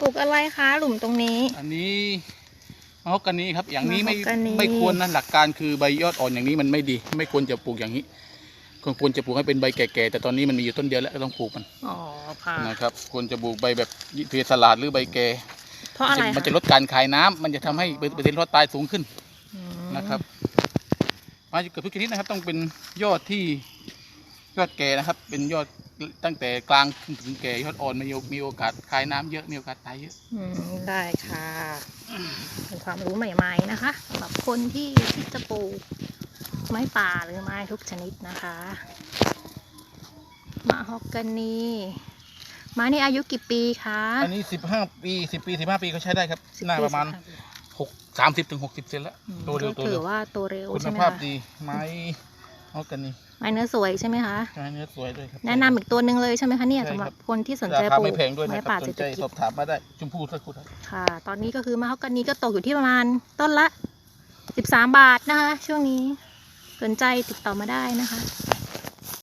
ปลูกอะไรคะหลุมตรงนี้ อันนี้มะฮอกกานีครับ อย่างนี้ไม่มะฮอกกานี ไม่ควรนะหลักการคือใบยอดอ่อนอย่างนี้มันไม่ดี ไม่ควรจะปลูกอย่างนี้ควรจะปลูกให้เป็นใบแก่ๆแต่ตอนนี้มันมีอยู่ต้นเดียวแล้วก็ต้องปลูกมันอ๋อค่ะนะครับควรจะปลูกใบแบบเทสลาดหรือใบแก่เพราะอะไรมันจะคะลดการคายน้ำมันจะทำให้เปอร์เซ็นต์รอดตายสูงขึ้นอืมนะครับไม้เกิดทุกชนิดนะครับ ต้องเป็นยอดที่ยอดแก่นะครับ เป็นยอด ตั้งแต่กลางถึงแก่ยอดอ่อนมีมีโอกาสคายน้ำเยอะมีโอกาสตายเยอะอืมได้ค่ะเป็นความรู้ใหม่ ๆนะคะสำหรับคนที่คิดจะปลูกไม้ป่าหรือไม้ทุกชนิดนะคะมะฮอกกานีไม้นี่อายุกี่ปีคะอันนี้สิบห้าปีสิบปีสิบห้าปีก็ใช้ได้ครับสิบหน้าปีประมาณสิบห้ปีหกสามสิบถึงหกสิบเซนแล้วอืมโตเร็วก็โตถืเร็อวว่าโตเร็วคุณใช่ไหมภาพคะดีไม้ เอากันนี่ไม้เนื้อสวยใช่ไหมคะไม้เนื้อสวยด้วยครับ แนะนำอีกตัวหนึ่งเลยใช่ไหมคะเนี่ยใช่ครับสำหรับคนที่สนราใจคาปลูไม่กแพงด้วยนะไม้ครับป่าสเศรนษฐใจกิจสอบถามมาได้ชมพู่สักครู่ครับค่ะ ตอนนี้ก็คือมะฮอกกานีก็ตกอยู่ที่ประมาณต้นละ 13 บาทนะคะ ช่วงนี้สนใจติดต่อมาได้นะคะ